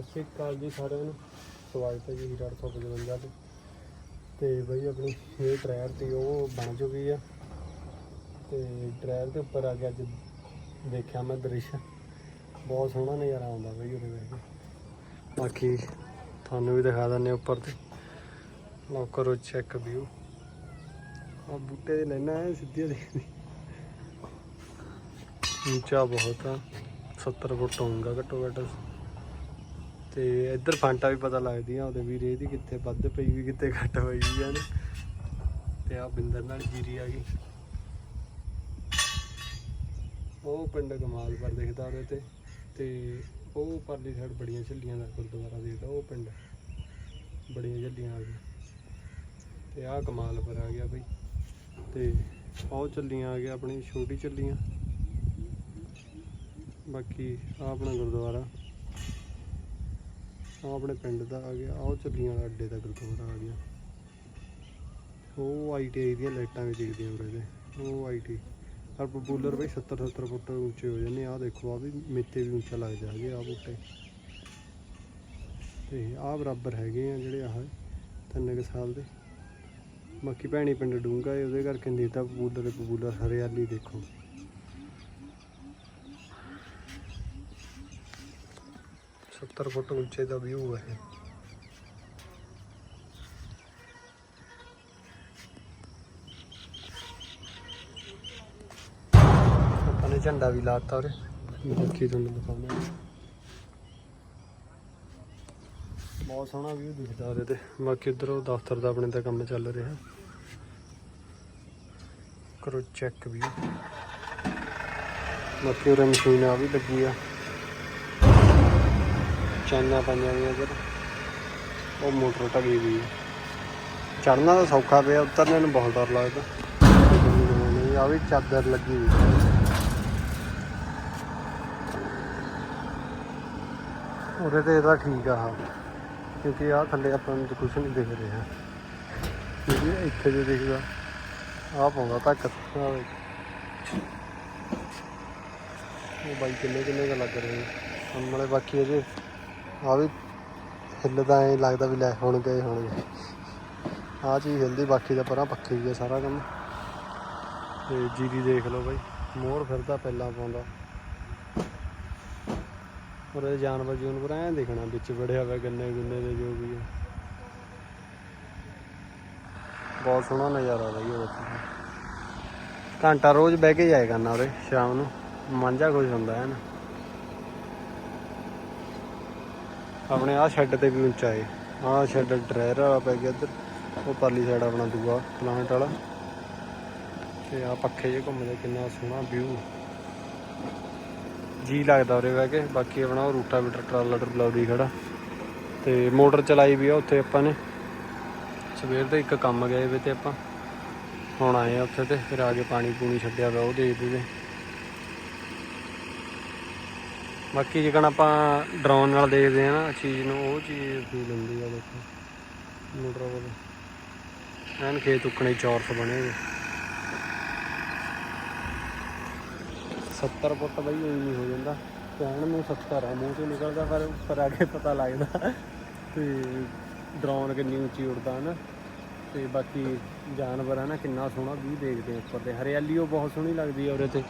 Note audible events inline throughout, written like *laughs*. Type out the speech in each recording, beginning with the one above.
ਸਤਿ ਸ਼੍ਰੀ ਅਕਾਲ ਜੀ ਸਾਰਿਆਂ ਨੂੰ। ਸਵਾਗਤ ਹੈ ਜੀ ਹੀਰਾ 855 ਤੇ। ਤੇ ਬਈ ਆਪਣੀ ਇਹ ਟਾਇਰ ਤੇ ਉਹ ਬਣ ਚੁੱਕੀ ਆ। ਤੇ ਟਾਇਰ ਦੇ ਉੱਪਰ ਆ ਕੇ ਅੱਜ ਦੇਖਿਆ ਮੈਂ ਦ੍ਰਿਸ਼। ਬਹੁਤ ਸੋਹਣਾ ਨਜ਼ਾਰਾ ਆਉਂਦਾ ਬਈ ਉਹਦੇ ਵਿੱਚ ਬਾਕੀ ਤੁਹਾਨੂੰ ਵੀ ਦਿਖਾ ਦਿੰਦੇ ਉੱਪਰ ਤੇ। ਲਓ ਕਰੋ ਚੈੱਕ ਵਿਊ ਆ ਬੂਟੇ ਦੇ ਲੈਣਾ ਹੈ ਸਿੱਧੀਆਂ ਦੇਖਦੀ ਉੱਚਾ ਬਹੁਤ ਆ। 70 ਫੁੱਟ ਹੋਊਗਾ ਘੱਟੋ ਘੱਟ। ਤੇ ਇੱਧਰ ਫਾਂਟਾ ਵੀ ਪਤਾ ਲੱਗਦੀਆਂ, ਉਹਦੇ ਵੀ ਰੇਹ ਦੀ ਕਿੱਥੇ ਵੱਧ ਪਈ ਵੀ, ਕਿੱਥੇ ਘੱਟ ਪਈ ਵੀ ਹਨ ਨੇ ਤੇ ਆ ਬਿੰਦਰ ਨਾਲ ਜੀਰੀ ਆ ਗਈ। ਉਹ ਪਿੰਡ ਕਮਾਲ ਪਰ ਦਿਖਦਾ ਉਹਦੇ ਤੇ ਤੇ ਉਹ ਪਰਲੀ ਸਾਈਡ ਬੜੀਆਂ ਝੱਲੀਆਂ ਦਾ ਗੁਰਦੁਆਰਾ ਦੇਖਦਾ, ਉਹ ਪਿੰਡ ਬੜੀਆਂ ਝੱਲੀਆਂ ਆ ਗਈਆਂ। ਤੇ ਆਹ ਕਮਾਲ ਪਰ ਆ ਗਿਆ ਬਈ। ਤੇ ਉਹ ਚੱਲੀਆਂ ਆ ਗਿਆ, ਆਪਣੀ ਛੋਟੀ ਚੱਲੀਆਂ ਬਾਕੀ ਆ ਆਪਣਾ ਗੁਰਦੁਆਰਾ। ਆ ਆਪਣੇ ਪਿੰਡ ਦਾ ਆ ਗਿਆ, ਆਹ ਚੱਲੀਆਂ ਵਾਲਾ ਅੱਡੇ ਦਾ ਗੁਰਦੁਆਰਾ ਆ ਗਿਆ। ਉਹ ਆਈਟੀਆਈ ਦੀਆਂ ਲਾਈਟਾਂ ਵੀ ਦਿਖਦੀਆਂ ਉਰੇ ਦੇ, ਉਹ ਆਈਟੀ ਹਰ ਪਪੂਲਰ ਬਈ 70 70 ਫੁੱਟ ਉੱਚੇ ਹੋ ਜਾਂਦੇ ਆ ਦੇਖੋ ਆ ਵੀ ਮੇਤੇ ਵੀ ਉੱਚਾ ਲੱਗ ਜਾਗੇ ਆ ਬੂਟੇ। ਤੇ ਆ ਬਰਾਬਰ ਹੈਗੇ ਆ ਜਿਹੜੇ ਆਹ ਤਿੰਨ ਕੁ ਸਾਲ ਦੇ। ਬਾਕੀ ਭੈਣੀ ਪਿੰਡ ਡੂੰਗਾ ਏ, ਉਹਦੇ ਕਰਕੇ ਨਹੀਂ ਪਪੂਲਰ ਪਪੂਲਰ ਹਰਿਆਲੀ ਦੇਖੋ। ਸੱਤਰ ਫੁੱਟ ਉੱਚੇ ਦਾ ਵਿਊ ਹੈ ਆਪਾਂ ਨੇ ਝੰਡਾ ਵੀ ਲਾਤਾ ਉਰੇ। ਦੇਖੀ ਤੁਹਾਨੂੰ ਦਿਖਾਉਂਦਾ। ਬਹੁਤ ਸੋਹਣਾ ਵਿਊ ਦਿਖਦਾ ਉਰੇ ਤੇ। ਬਾਕੀ ਉਧਰ ਉਹ ਦਫ਼ਤਰ ਦਾ ਆਪਣੇ ਦਾ ਕੰਮ ਚੱਲ ਰਿਹਾ। ਕਰੋ ਚੈੱਕ ਵੀ ਬਾਕੀ ਉਰੇ ਮਸ਼ੀਨ ਆ ਵੀ ਲੱਗੀ ਆ। ਚਾਨਾਂ ਪਾਈਆਂ ਗਈਆਂ ਇੱਧਰ। ਉਹ ਮੋਟਰ ਢਗੀ ਵੀ ਚੜਨਾ ਤਾਂ ਸੌਖਾ ਪਿਆ, ਉਤਰਨੇ ਨੂੰ ਬਹੁਤ ਡਰ ਲੱਗਦਾ। ਆ ਵੀ ਚਾਦਰ ਲੱਗੀ ਹੋਈ ਉਰੇ ਤੇ ਇਹਦਾ ਠੀਕ ਆ ਹਾਂ ਕਿਉਂਕਿ ਆ ਥੱਲੇ ਆਪਾਂ ਨੂੰ ਕੁਝ ਨਹੀਂ ਦਿਖ ਰਿਹਾ। ਕਿਉਂਕਿ ਇੱਥੇ ਜੇ ਦਿਖਦਾ ਆ ਪਾਉਂਦਾ ਧੱਕ ਆਹ ਉਹ ਬਾਈ ਕਿੰਨੇ ਕਿੰਨੇ ਦਾ ਲੱਗ ਰਹੇ। ਸਾਹਮਣੇ ਬਾਕੀ ਅਜੇ ਆ ਵੀ ਹਿੱਲਦਾ ਐ ਲੱਗਦਾ ਵੀ ਲੈ ਹੁਣ ਗਏ ਹੋਣਗੇ ਆ ਚੀਜ਼ ਹਿੱਲਦੀ, ਬਾਕੀ ਦਾ ਪਰਾਂ ਪੱਕੀ ਹੀ ਆ ਸਾਰਾ ਕੰਮ। ਤੇ ਜੀਰੀ ਦੇਖ ਲਓ ਬਾਈ, ਮੋਰ ਫਿਰਦਾ ਪਹਿਲਾਂ ਪਾਉਂਦਾ। ਔਰ ਇਹ ਜਾਨਵਰ ਜੂਨਵਰ ਐਂ ਦੇਖਣਾ, ਵਿੱਚ ਵੜਿਆ ਹੋਇਆ ਗੰਨੇ ਗੁੰਨੇ ਦੇ ਜੋ ਵੀ ਆ। ਬਹੁਤ ਸੋਹਣਾ ਨਜ਼ਾਰਾ ਬਾਈ ਉਹ ਘੰਟਾ ਰੋਜ਼ ਬਹਿ ਕੇ ਜਾਏਗਾ ਨਾ ਉਰੇ, ਸ਼ਾਮ ਨੂੰ। ਮਾਂਝਾ ਖੁਸ਼ ਹੁੰਦਾ ਹੈ ਨਾ ਆਪਣੇ ਆਹ ਸ਼ੈੱਡ ਤੇ ਵੀ ਉੱਚਾ ਏ। ਆਹ ਸ਼ੈੱਡ ਡਰਾਇਰ ਵਾਲਾ ਪੈ ਗਿਆ ਇੱਧਰ। ਉਹ ਪਰਲੀ ਸਾਈਡ ਆਪਣਾ ਦੂਆ, ਪਲਾਂਟ ਵਾਲਾ। ਤੇ ਆ ਪੱਖੇ ਜੇ ਘੁੰਮਦੇ ਕਿੰਨਾ ਸੋਹਣਾ ਵਿਊ ਜੀ ਲੱਗਦਾ ਉਰੇ ਬਹਿ ਕੇ। ਬਾਕੀ ਆਪਣਾ ਉਹ ਰੂਟਾ ਵੀਟਰ ਟਰਾਲਾ ਟਰਲਾਉਦੀ ਖੜਾ। ਤੇ ਮੋਟਰ ਚਲਾਈ ਵੀ ਆ ਉੱਥੇ ਆਪਾਂ ਨੇ। ਸਵੇਰ ਦੇ ਇੱਕ ਕੰਮ ਗਏ ਵੇ ਤੇ ਆਪਾਂ। ਹੁਣ ਆਏ ਆ ਉੱਥੇ ਤੇ, ਫਿਰ ਆ ਕੇ ਪਾਣੀ ਪੂਣੀ ਛੱਡਿਆ ਵਾ ਉਹ ਦੇਖਦੇ ਤੇ ਬਾਕੀ ਜਿਕਣ ਆਪਾਂ ਡਰੋਨ ਨਾਲ ਦੇਖਦੇ ਆ ਨਾ ਚੀਜ਼ ਨੂੰ, ਉਹ ਚੀਜ਼ ਫੀਲ ਹੁੰਦੀ ਆ ਦੇਖੋ। ਮੋਟਰ ਵਾਲੇ। ਐਨ ਖੇਤ ਉੱਕਣੇ ਚੌਰਸ ਬਣੇ ਹੋਏ। 70 ਫੁੱਟ ਬਈ ਉਹੀ ਨਹੀਂ ਹੋ ਜਾਂਦਾ। ਕਹਿਣ ਨੂੰ 70 ਆ, ਮੂੰਹ ਤੋਂ ਨਿਕਲਦਾ, ਪਰ ਉੱਪਰ ਆ ਪਤਾ ਲੱਗਦਾ। ਤੇ ਡਰੋਨ ਕਿੰਨੀ ਉੱਚੀ ਉੱਡਦਾ ਨਾ। ਤੇ ਬਾਕੀ ਜਾਨਵਰ ਆ ਨਾ, ਕਿੰਨਾ ਸੋਹਣਾ ਵੀ ਦੇਖਦੇ ਉੱਪਰ ਤੇ। ਹਰਿਆਲੀ ਉਹ ਬਹੁਤ ਸੋਹਣੀ ਲੱਗਦੀ ਆ ਉਰੇ ਤੇ।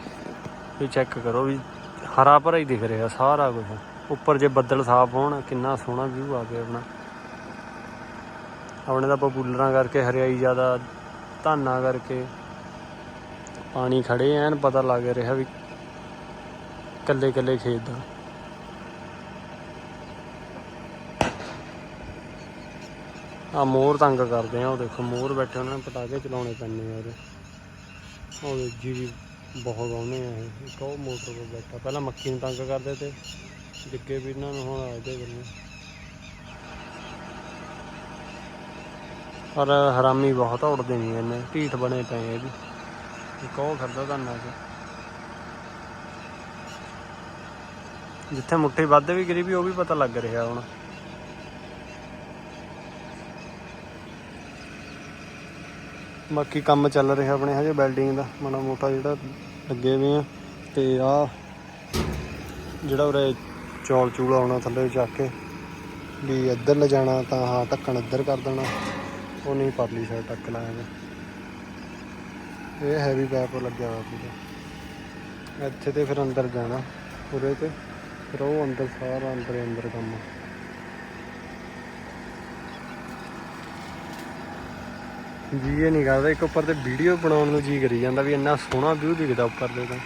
ਵੀ ਚੈੱਕ ਕਰੋ ਵੀ ਹਰਾ ਭਰਾ ਹੀ ਦਿਖ ਰਿਹਾ ਸਾਰਾ ਕੁਝ ਉੱਪਰ ਜੇ ਬੱਦਲ ਸਾਫ਼ ਹੋਣ, ਕਿੰਨਾ ਸੋਹਣਾ ਵਿਊ ਆ ਗਿਆ ਆਪਣਾ। ਆਪਣੇ ਤਾਂ ਪਪੂਲਰਾਂ ਕਰਕੇ ਹਰਿਆਈ ਜ਼ਿਆਦਾ, ਧਾਨਾਂ ਕਰਕੇ ਪਾਣੀ ਖੜੇ ਐਨ ਪਤਾ ਲੱਗ ਰਿਹਾ ਵੀ ਕੱਲੇ ਕੱਲੇ ਖੇਤ ਦਾ। ਆ ਮੋਰ ਤੰਗ ਕਰਦੇ ਆ, ਉਹ ਦੇਖੋ ਮੋਰ ਬੈਠੇ ਉਹਨਾਂ ਨੇ ਪਟਾਕੇ ਚਲਾਉਣੇ ਪੈਣੇ ਆ ਉਹਦੇ। ਉਹ ਜੀ ਬਹੁਤ ਆਉਂਦੇ ਆ ਇਹ ਇੱਕ ਉਹ ਮੋਟਰ 'ਤੇ ਬੈਠਾ। ਪਹਿਲਾਂ ਮੱਕੀ ਨੂੰ ਤੰਗ ਕਰਦੇ ਤੇ ਡਿੱਗੇ ਵੀ ਇਹਨਾਂ ਨੂੰ, ਹੁਣ ਆਦੇ ਬੰਨੇ ਪਰ ਹਰਾਮੀ ਬਹੁਤ ਉੜਦੇ ਨਹੀਂ ਇਹਨੇ। ਢੀਠ ਬਣੇ ਪਏ ਆ ਇਹ ਵੀ ਇੱਕ ਉਹ ਫਿਰਦਾ ਧੰਨਾ ਚ ਜਿੱਥੇ ਮੁੱਠੀ ਵੱਧ ਵੀ ਗਿਰੀ ਵੀ, ਉਹ ਵੀ ਪਤਾ ਲੱਗ ਰਿਹਾ ਹੁਣ। ਬਾਕੀ ਕੰਮ ਚੱਲ ਰਿਹਾ ਆਪਣੇ ਹਜੇ ਬਿਲਡਿੰਗ ਦਾ, ਮਾੜਾ ਮੋਟਾ ਜਿਹੜਾ ਲੱਗੇ ਹੋਏ ਆ। ਤੇ ਆ ਜਿਹੜਾ ਉਰੇ ਚੌਲ ਚੂਲ ਆਉਣਾ ਥੱਲੇ ਚੱਕ ਕੇ, ਵੀ ਇੱਧਰ ਲਿਜਾਣਾ ਤਾਂ ਹਾਂ ਢੱਕਣ ਇੱਧਰ ਕਰ ਦੇਣਾ। ਉਹ ਨਹੀਂ ਪਰਲੀ ਸਾਈਡ ਟੱਕ ਲਾਇਆ ਇਹ ਹੈਵੀ ਪੈਪ ਲੱਗਿਆ ਹੋਇਆ ਪੂਰਾ। ਇੱਥੇ ਤੇ ਫਿਰ ਅੰਦਰ ਜਾਣਾ, ਉਰੇ ਤੇ। ਫਿਰ ਉਹ ਅੰਦਰ, ਸਾਰਾ ਅੰਦਰ ਅੰਦਰ ਕੰਮ। ਜੀ, ਇਹ ਨਹੀਂ ਕਰਦਾ ਇੱਕ ਉੱਪਰ ਤੇ ਵੀਡੀਓ ਬਣਾਉਣ ਨੂੰ ਜੀ ਕਰੀ ਜਾਂਦਾ ਵੀ ਇੰਨਾ ਸੋਹਣਾ ਵਿਊ ਦਿਖਦਾ ਉੱਪਰ ਦੇ ਤਾਂ।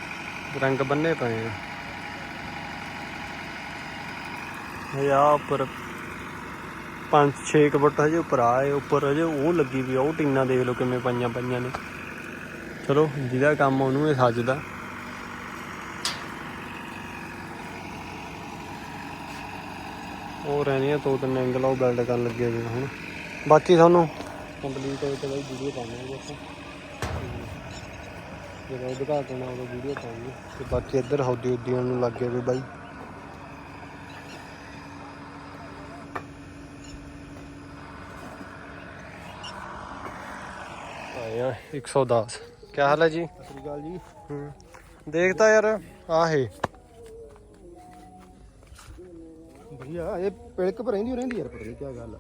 ਰੰਗ ਬੰਨੇ ਪਏ ਆ। ਇਹ ਆ ਉੱਪਰ 5-6 ਫੁੱਟ ਹਜੇ ਉੱਪਰ ਆਏ ਉੱਪਰ ਹਜੇ ਉਹ ਲੱਗੀ ਵੀ ਉਹ ਟੀਨਾਂ ਦੇਖ ਲਓ ਕਿਵੇਂ ਪਾਈਆਂ ਪਈਆਂ ਨੇ। ਚਲੋ, ਜਿਹਦਾ ਕੰਮ ਉਹਨੂੰ ਇਹ ਸੱਜਦਾ। ਉਹ ਰਹਿਣੀਆਂ ਦੋ ਤਿੰਨ ਐਂਗਲ ਉਹ ਬਿਲਡ ਕਰਨ ਲੱਗੇ ਹੋਏ ਆ ਹੁਣ। ਬਾਕੀ ਤੁਹਾਨੂੰ ਕੰਪਲੀਟ ਹੋਏ ਤੇ ਬਾਈ ਵੀਡੀਓ ਪਾਵਾਂਗੇ ਆਪਾਂ। ਜਦੋਂ ਉਦਘਾਟਨ ਆ ਉਦੋਂ ਵੀਡੀਓ ਪਾਵਾਂਗੇ ਤੇ ਬਾਕੀ ਇੱਧਰ ਹੌਦੀ ਹੁਦੀਆਂ ਨੂੰ ਲੱਗੇ ਹੋਏ ਬਾਈ। ਆਏ ਆ 110 ਕੀ ਹਾਲ ਹੈ ਜੀ? ਸਤਿ ਸ਼੍ਰੀ ਅਕਾਲ ਜੀ। ਹੂੰ। ਦੇਖਦਾ ਯਾਰ ਆਹੇ ਵਧੀਆ ਇਹ ਪਿਲਕ ਪਰ ਰਹਿੰਦੀ ਯਾਰ ਪਤਾ ਨਹੀਂ ਕੀ ਗੱਲ ਆ।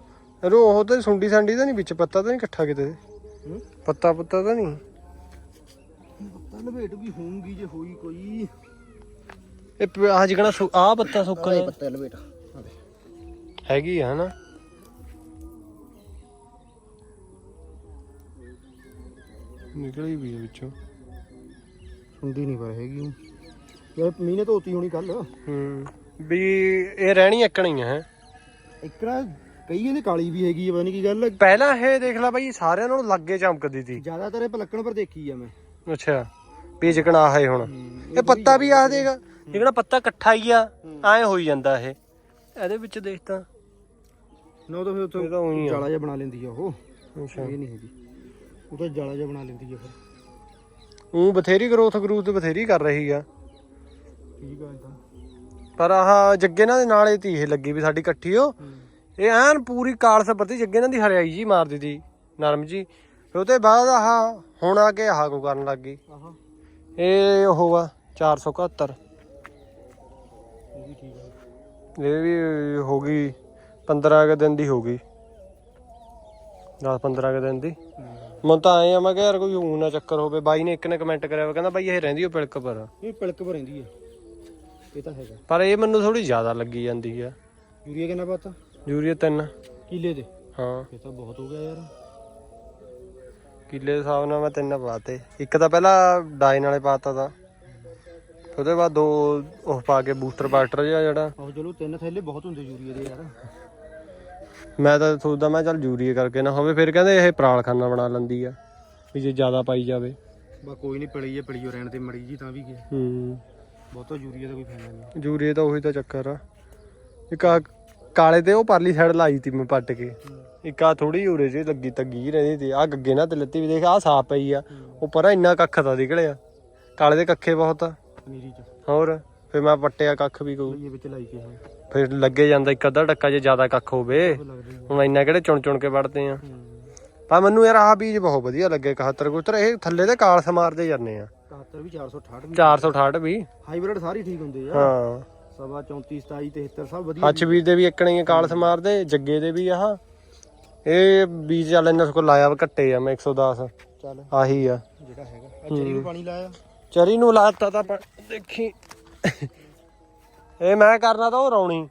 ਰੋ ਉਹ ਤਾਂ ਸੁੰਡੀ ਸਾਂਡੀ ਤਾਂ ਨਹੀਂ ਵਿੱਚ ਪੱਤਾ ਤਾਂ ਨਹੀਂ ਇਕੱਠਾ ਕਿਤੇ। ਹੂੰ? ਪੱਤਾ ਪੁੱਤਾ ਤਾਂ ਨਹੀਂ। ਪਤਾ ਲਵੇਟ ਵੀ ਹੋਊਗੀ ਜੇ ਹੋਈ ਕੋਈ। ਇਹ ਪ- ਆਹ ਆ ਪੱਤਾ ਸੁੱਕਾ ਇਹ ਜਿਹਾ। ਪੱਤਾ ਲਵੇਟ ਹੈਗੀ ਆ ਹਨਾ? ਨਿਕਲੀ ਵੀ ਆ ਵਿੱਚੋਂ। ਹੁੰਦੀ ਨਹੀਂ ਪਰ ਹੈਗੀ। ਉਹ। ਯਾਰ ਮੀਨੇ ਧੋਤੀ ਹੋਣੀ ਕੱਲ ਹੂੰ। ਵੀ ਇਹ ਰਹਿਣੀ ਇੱਕਣ ਆ ਹੈ? ਕਈ ਇਹਦੇ ਕਾਲੀ ਵੀ ਹੈਗੀ ਆ ਪਤਾ ਨਹੀਂ ਕੀ ਗੱਲ ਆ। ਪਹਿਲਾਂ ਇਹ ਦੇਖ ਲੈ ਬਾਈ ਸਾਰਿਆਂ ਨਾਲੋਂ ਲੱਗੇ ਚਮਕਦੀ ਸੀ। ਜ਼ਿਆਦਾਤਰ ਇਹ ਪਲੱਕਣ ਪਰ ਦੇਖੀ ਆ ਮੈਂ। ਅੱਛਾ ਵੀ ਆਹ ਹੁਣ। ਇਹ ਪੱਤਾ ਵੀ ਆਹ ਦੇਗਾ ਜਿਹੜਾ ਪੱਤਾ ਇਕੱਠਾ ਹੀ ਆ ਐ ਹੋਈ ਜਾਂਦਾ ਇਹ। ਇਹਦੇ ਵਿੱਚ ਦੇਖ ਤਾਂ। ਨਾ ਉਹ ਤਾਂ ਫਿਰ ਇਹ ਤਾਂ ਉੱਥੇ ਆ। ਜਾਲਾ ਜਿਹਾ ਬਣਾ ਲੈਂਦੀ ਆ ਉਹ। ਅੱਛਾ। ਇਹ ਨਹੀਂ ਹੈਗੀ। ਉਹ ਤਾਂ ਜਾਲਾ ਜਿਹਾ ਬਣਾ ਲੈਂਦੀ ਆ ਫਿਰ। ਉਹ ਬਥੇਰੀ ਗਰੋਥ ਗਰੂਥ ਬਥੇਰੀ ਕਰ ਰਹੀ ਆ। ਠੀਕ ਆ? ਇਹ ਤਾਂ ਪਰ ਆਹ ਜੱਗੇ ਨਾਲ ਦੇ ਨਾਲ ਇਹ ਤੀ ਇਹ ਲੱਗੀ ਵੀ ਸਾਡੀ ਇਕੱਠੀ ਉਹ ਇਹ ਐਨ ਪੂਰੀ ਕਾਲਸ ਪ੍ਰਤੀ ਜੱਗੇ ਨਾਲ ਦੀ ਹਰਿਆਈ ਜੀ ਮਾਰ ਦਿੱਤੀ ਨਰਮ ਜੀ। ਫਿਰ ਉਹਦੇ ਬਾਅਦ ਆਹ ਹੁਣ ਆ ਕੇ ਆਹ ਕੋ ਕਰਨ ਲੱਗ ਗਈ। ਇਹ ਉਹ ਆ 471 ਇਹ ਵੀ ਠੀਕ ਆ। ਇਹ ਵੀ ਹੋ ਗਈ 15 ਕੁ ਦਿਨ ਦੀ ਹੋ ਗਈ। 10 15 ਕੁ ਦਿਨ ਦੀ। ਮਨ ਤਾਂ ਆਏ ਆ ਮੈਂ ਕਿਹਾ ਯਾਰ ਕੋਈ ਊਂ ਨਾ ਚੱਕਰ ਹੋਵੇ ਬਾਈ ਨੇ ਇੱਕ ਨੇ ਕਮੈਂਟ ਕਰਿਆ ਵਾ ਕਹਿੰਦਾ ਬਾਈ ਇਹ ਰਹਿੰਦੀ ਓ ਪਿਲਕ ਪਰ। ਇਹ ਪਿਲਕ ਪਰ ਰਹਿੰਦੀ ਆ। ਇਹ ਤਾਂ ਹੈਗਾ। ਪਰ ਇਹ ਮੈਨੂੰ ਥੋੜੀ ਜ਼ਿਆਦਾ ਲੱਗੀ ਜਾਂਦੀ ਆ। ਯੂਰੀਆ ਕਿੰਨਾ ਪਾਤਾ? ਯੂਰੀਆ 3 ਕਿਲੇ ਦੇ? ਹਾਂ। ਇਹ ਤਾਂ ਬਹੁਤ ਹੋ ਗਿਆ ਯਾਰ। ਕਿੱਲੇ ਦੇ ਹਿਸਾਬ ਨਾਲ ਮੈਂ ਤਿੰਨ ਪਾਤੇ। ਇੱਕ ਤਾਂ ਪਹਿਲਾਂ ਡਾਈਨ ਵਾਲੇ ਪਾਤਾ ਤਾ। ਉਹਦੇ ਬਾਅਦ ਦੋ ਉਹ ਪਾ ਕੇ ਬੂਸਟਰ ਬਾਸਟਰ ਜਿਹਾ ਜਿਹੜਾ। ਆਹੋ ਚਲੋ ਤਿੰਨ ਥੈਲੇ ਬਹੁਤ ਹੁੰਦੇ ਯੂਰੀਆ ਦੇ ਯਾਰ। ਮੈਂ ਤਾਂ ਸੋਚਦਾ ਮੈਂ ਚੱਲ ਯੂਰੀਆ ਕਰਕੇ ਨਾ ਹੋਵੇ ਫਿਰ ਕਹਿੰਦੇ ਇਹ ਪਰਾਲਖਾਨਾ ਬਣਾ ਲੈਂਦੀ ਆ ਵੀ ਜੇ ਜ਼ਿਆਦਾ ਪਾਈ ਜਾਵੇ। ਬਾ ਕੋਈ ਨਹੀਂ ਪੜੀ ਹੈ ਪੜੀਓ ਰਹਿਣ ਤੇ ਮੜੀ ਜੀ ਤਾਂ ਵੀ ਗਿਆ ਹੂੰ। ਬਹੁਤਾ ਯੂਰੀਆ ਦਾ ਕੋਈ ਫਾਇਦਾ ਨਹੀਂ ਯੂਰੀਆ ਤਾਂ ਉਹੀ ਤਾਂ ਚੱਕਰ ਆ। ਇੱਕ ਆਹ ਕਾਲੇ ਤੇ ਉਹ ਪਰਲੀ ਸਾਈਡ ਲਾਈ ਤੀ ਮੈਂ ਪੱਟ ਕੇ। ਇੱਕ ਆ ਥੋੜੀ ਯੂਰੇ ਜੇ ਲੱਗੀ ਤੱਗੀ ਰਹਿੰਦੀ ਤੀ। ਆ ਗੱਗੇ ਨਾਲ ਤੇ ਲੱਤੀ ਵੀ ਦੇਖ ਆ ਸਾਫ਼ ਪਈ ਆ। ਉੱਪਰ ਆ ਇੰਨਾ ਕੱਖ ਤਾਂ ਨਿਕਲਿਆ। ਕਾਲੇ ਦੇ ਕੱਖੇ ਬਹੁਤ ਆ। ਪਨੀਰੀ ਚ। ਹੋਰ ਫਿਰ ਮੈਂ ਪੱਟਿਆ ਕੱਖ ਵੀ ਕੋ ਇਹ ਵਿੱਚ ਲਾਈ ਕੇ ਹੋਏ ਫਿਰ ਲੱਗੇ ਜਾਂਦਾ ਇੱਕ ਅੱਧਾ ਟੱਕਾ ਜੇ ਜ਼ਿਆਦਾ ਕੱਖ ਹੋਵੇ। ਉਹ ਹੁਣ ਇੰਨਾ ਕਿਹੜੇ ਚੁਣ ਚੁਣ ਕੇ ਵੜਦੇ ਆ। ਪਰ ਮੈਨੂੰ ਯਾਰ ਆਹ ਬੀਜ ਬਹੁਤ ਵਧੀਆ ਲੱਗੇ 71 ਕੁਤਰ ਇਹ ਥੱਲੇ ਤੇ ਕਾਲਸ ਮਾਰਦੇ ਜਾਂਦੇ ਆ। 71 ਵੀ 468 ਵੀ। 468 ਵੀ। ਹਾਈਬ੍ਰਿਡ ਸਾਰੇ ਠੀਕ ਹੁੰਦੇ ਆ। ਹਾਂ। ਸਵਾ 34 27 73 ਸਭ ਵਧੀਆ ਹੱਚਵੀਰ ਦੇ ਵੀ ਇੱਕਣੇ ਕਾਲਸ ਮਾਰਦੇ ਜੱਗੇ ਦੇ ਵੀ ਆਹ। ਇਹ ਬੀਜ ਚੱਲ ਇਹਨਾਂ ਕੋਲ ਲਾਇਆ ਵਾ ਘੱਟੇ ਆ ਮੈਂ 110 ਚੱਲ। ਆਹੀ ਆ। ਜਿਹੜਾ ਹੈਗਾ। ਆ ਚਰੀ ਨੂੰ ਪਾਣੀ ਲਾਇਆ। ਚਰੀ ਨੂੰ ਲਾਤਾ ਤਾਂ ਪਾ- ਦੇਖੀ। ਇਹ ਮੈਂ ਕਰਨਾ ਤਾਂ ਉਹ ਰੌਣੀ।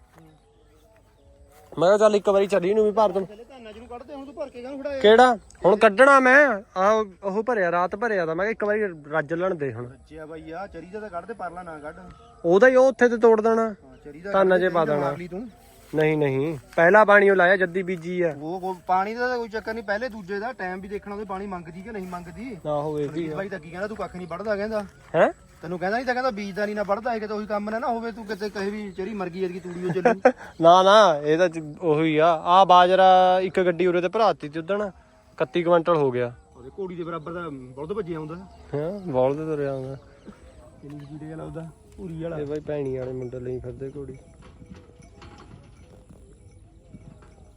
ਮੈਂ ਕਿਹਾ ਚੱਲ ਇੱਕ ਵਾਰੀ ਚਰੀ ਨੂੰ ਵੀ ਭਰ ਦਮ ਪਹਿਲੇ ਧਾਨਾ ਜਿਹਨੂੰ ਕੱਢਦੇ ਹੁਣ ਤੂੰ ਭਰ ਕੇ ਕਾਹਨੂੰ ਫੜਾਇਆ ਕਿਹੜਾ? ਹੁਣ ਕੱਢਣਾ ਮੈਂ। ਆ ਉਹ ਭਰਿਆ ਰਾਤ ਭਰਿਆ ਤਾਂ ਮੈਂ ਕਿਹਾ ਇੱਕ ਵਾਰੀ ਰੱਜ ਲੈਣ ਦੇ ਹੁਣ। ਬੱਚਿਆ ਬਾਈ ਆ ਚਰੀ ਦਾ ਤਾਂ ਕੱਢ ਦੇ ਪਰਲਾ ਨਾ ਕੱਢ। ਹਾਂ ਉਹਦਾ ਹੀ ਉਹ ਉੱਥੇ ਤੇ ਤੋੜ ਦੇਣਾ। ਕੱਢ ਜੇ ਪਾ ਦੇਣਾ। ਨਹੀਂ ਨਹੀਂ। ਪਹਿਲਾ ਪਾਣੀ ਉਹ ਲਾਇਆ ਜੱਦੀ ਬੀਜੀ ਆ। ਉਹ ਪਾਣੀ ਦਾ ਕੋਈ ਚੱਕਰ ਨਹੀਂ ਪਹਿਲੇ ਦੂਜੇ ਦਾ ਟਾਈਮ ਵੀ ਦੇਖਣਾ ਉਹਦੇ ਪਾਣੀ ਮੰਗਦੀ ਕਿ ਨਹੀਂ ਮੰਗਦੀ। ਨਾ ਹੋਵੇ ਵੀ ਬਾਈ ਤਾਂ ਕੀ ਕਹਿੰਦਾ ਤੂੰ ਕੱਖ ਨਹੀਂ ਵੱਢਦਾ ਕਹਿੰਦਾ। ਹੈ? ਤੈਨੂੰ ਕਹਿੰਦਾ ਨਹੀਂ ਤਾਂ ਕਹਿੰਦਾ ਬੀਜ ਦਾ ਨਹੀਂ ਨਾ ਵੱਢਦਾ ਹੈ ਕਿਤੇ ਉਹੀ ਕੰਮ ਨਾ ਨਾ ਹੋਵੇ ਤੂੰ ਕਿਤੇ ਕਹੇ ਵੀ ਚਰੀ ਮਰ ਗਈ ਐਤਕੀ ਤੂੜੀ ਉਹ ਚੱਲੂ। *laughs* ਨਾ ਨਾ ਇਹ ਤਾਂ ਜ- ਉਹੀ ਆ। ਆ ਬਾਜਰਾ ਇੱਕ ਗੱਡੀ ਉਰੇ ਤੇ ਭਰਾਤੀ ਤੇ ਉਦਣ 31 ਕੁਇੰਟਲ ਹੋ ਗਿਆ। ਉਹਦੇ ਘੋੜੀ ਦੇ ਬਰਾਬਰ ਦਾ ਬੁਲਦ ਭੱਜਿਆ ਹੁੰਦਾ ਹਾਂ? ਬੋਲ ਤੇ ਤੁਰਿਆ ਆਉਂਦਾ। ਕਿੰਨੀ ਕੀ ਦੇ ਲਾਉਦਾ ਪੂਰੀ ਵਾਲਾ। ਇਹ ਬਾਈ ਭੈਣੀ ਵਾਲੇ ਮੁੰਡੇ ਲਈ ਫਿਰਦੇ ਘੋੜੀ।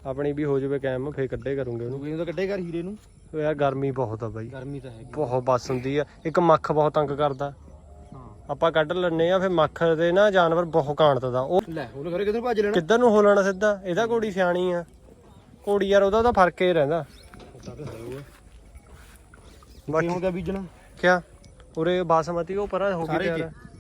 ਆਪਣੀ ਵੀ ਹੋ ਜਾਵੇ ਕਾਇਮ ਫੇਰ ਕੱਢੇ ਕਰੂੰਗੇ ਉਹਨੂੰ। ਨੂੰ ਤਾਂ ਕੱਢੇ ਘਰ ਹੀਰੇ ਨੂੰ। ਉਹ ਯਾਰ ਗਰਮੀ ਬਹੁਤ ਆ ਬਾਈ। ਗਰਮੀ ਤਾਂ ਹੈਗੀ। ਬਹੁਤ ਬਸ ਹੁੰਦੀ ਆ। ਇੱਕ ਮੱਖ ਬਹੁਤ ਤੰਗ ਕਰਦਾ। ਆਪਾਂ ਕੱਢ ਲੈਣੇ ਆ ਫਿਰ ਮੱਖ ਦੇ ਨਾ ਜਾਨਵਰ ਬਹੁਤ ਕਾਂਟਦਾ। ਉਹ ਲੈ ਉਹਨੇ ਘਰੇ ਕਿੱਧਰ ਭੱਜ ਲੈਣਾ? ਕਿੱਧਰ ਨੂੰ ਹੋ ਲੈਣਾ ਸਿੱਧਾ? ਇਹਦਾ ਘੋੜੀ ਸਿਆਣੀ ਆ। ਘੋੜੀ ਯਾਰ ਉਹਦਾ ਤਾਂ ਫ਼ਰਕ ਹੀ ਰਹਿੰਦਾ। ਬਾਕੀ ਹੁਣ ਕਿਆ ਬੀਜਣਾ? ਕਿਆ? ਉਰੇ ਬਾਸਮਤੀ ਉਹ ਪਰਾਂ ਹੋ ਗਈ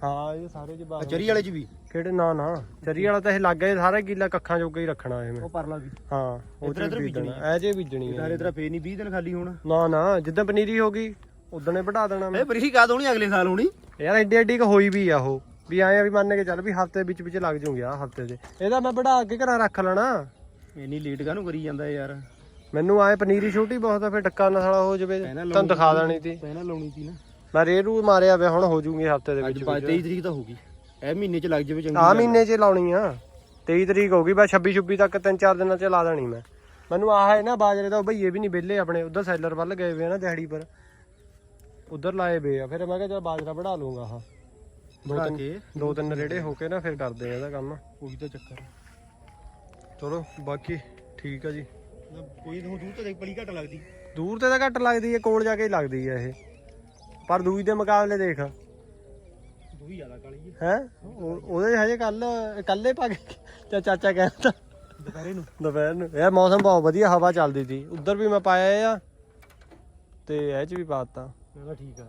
ਹਾਂ ਇਹ ਸਾਰੇ ਚ ਬਾਸਮਤੀ ਚਰੀ ਵਾਲੇ ਚ ਵੀ? ਕਿਹੜੇ? ਨਾ ਨਾ। ਚਰੀ ਵਾਲਾ ਤਾਂ ਇਹ ਲੱਗ ਗਿਆ ਸਾਰਾ ਕਿੱਲਾ ਕੱਖਾਂ ਜੋਗਾ ਹੀ ਰੱਖਣਾ ਇਹ ਮੈਂ। ਉਹ ਪਰਲਾ ਵੀ। ਹਾਂ ਉਹ ਇੱਧਰ- ਇੱਧਰ ਚ ਬੀਜਣੀ ਬੀਜਣਾ ਐ ਜੇ ਬੀਜਣੀ ਸਾਰੇ ਹੈ ਤੇਰਾ ਫੇਰ ਨਹੀਂ 20 ਦਿਨ ਖਾਲੀ ਹੋਣਾ। ਨਾ ਨਾ ਜਿੱਦਾਂ ਪਨੀਰੀ ਹੋ ਗਈ ਉਦੋਂ ਨੇ ਵਧਾ ਦੇਣਾ ਮੈਂ। ਇਹ ਬਰੀਕੀ ਕਾ ਦੋਣੀ ਅਗਲੇ ਸਾਲ ਹੋਣੀ। ਯਾਰ ਐਡੀ ਐਡੀ ਕ ਹੋਈ ਵੀ ਆ ਉਹ। ਵੀ ਆਏ ਆ ਵੀ ਮੰਨ ਕੇ ਚੱਲ ਵੀ ਹਫ਼ਤੇ ਵਿੱਚ ਵਿੱਚ ਲੱਗ ਜੂਗੇ ਆ ਹਫ਼ਤੇ ਦੇ। ਇਹਦਾ ਮੈਂ ਵਧਾ ਕੇ ਘਰਾਂ ਰੱਖ ਲੈਣਾ। ਇੰਨੀ ਲੇਟ ਕਾਹਨੂੰ ਕਰੀ ਜਾਂਦਾ ਯਾਰ? ਮੈਨੂੰ ਆਏ ਪਨੀਰੀ ਛੋਟੀ ਬਹੁਤ ਆ ਫਿਰ ਡੱਕਾ ਨਸਲਾ ਹੋ ਜਾਵੇ ਪਹਿਲਾਂ ਤੁਹਾਨੂੰ ਦਿਖਾ ਦੇਣੀ ਸੀ। ਪਹਿਲਾਂ ਲਾਉਣੀ ਸੀ ਨਾ। ਮੈਂ ਰੇਰੂ ਮਾਰਿਆ ਵੇ ਹੁਣ ਹੋ ਜੂਗੀ ਹਫ਼ਤੇ ਦੇ ਅੱਜ ਵਿੱਚ 23 ਤਰੀਕ ਤਾਂ ਹੋ ਗਈ ਇਹ ਮਹੀਨੇ ਚ ਲੱਗ ਜਾਵੇ ਚੰਗੀ ਆ। ਮਹੀਨੇ 'ਚ ਲਾਉਣੀ ਆ। 23 ਤਰੀਕ ਹੋ ਗਈ ਬਸ 26 26 ਤੱਕ ਤਿੰਨ ਚਾਰ ਦਿਨਾਂ 'ਚ ਲਾ ਦੇਣੀ ਮੈਂ। ਮੈਨੂੰ ਆਹ ਹੈ ਨਾ ਬਾਜਰੇ ਦਾ ਉਹ ਭਈਏ ਵੀ ਨਹੀਂ ਵਿਹਲੇ ਆਪਣੇ ਉਧਰ ਸੈਲਰ ਵੱਲ ਗਏ ਵੇ ਆ ਨਾ ਦਿਹਾੜੀ ਪਰ। ਉਧਰ ਲਾਏ ਵੇ ਆ ਫਿਰ ਮੈਂ ਕਿਹਾ ਚਲ ਬਾਜਰਾ ਵੜਾ ਲੂੰਗਾ ਆਹ। ਦੋ ਤਿੰਨ ਕੇ। ਦੋ ਤਿੰਨ ਰੇੜੇ ਹੋ ਕੇ ਨਾ ਫਿਰ ਕਰਦੇ ਆ ਇਹਦਾ ਕੰਮ। ਉਹੀ ਤਾਂ ਚੱਕਰ ਚਲੋ ਬਾਕੀ ਠੀਕ ਆ ਜੀ। ਕੋਈ ਤਾਂ ਦੂਰ ਤੇ ਬੜੀ ਘੱਟ ਲੱਗਦੀ। ਦੂਰ ਤੇ ਤਾਂ ਘੱਟ ਲੱਗਦੀ ਹੈ ਕੋਲ ਜਾ ਕੇ ਹੀ ਲੱਗਦੀ ਹੈ ਇਹ। ਪਰ ਦੂਜੀ ਦੇ ਮੁਕਾਬਲੇ ਦੇਖ। ਦੂਈ ਜ਼ਿਆਦਾ ਕਾਲੀ ਹੈ? ਉਹਦੇ ਹਜੇ ਕੱਲ ਕੱਲੇ ਪਾ ਕੇ ਚਾ ਚਾਚਾ ਕਹਿੰਦਾ? ਦੁਪਹਿਰੇ ਨੂੰ। ਦੁਪਹਿਰ ਨੂੰ। ਯਾਰ ਮੌਸਮ ਬਹੁਤ ਵਧੀਆ ਹਵਾ ਚੱਲਦੀ ਸੀ। ਉੱਧਰ ਵੀ ਮੈਂ ਪਾਇਆ ਆ। ਤੇ ਇਹ ਚ ਵੀ ਪਾਤਾ ਕਹਿੰਦਾ ਠੀਕ ਆ।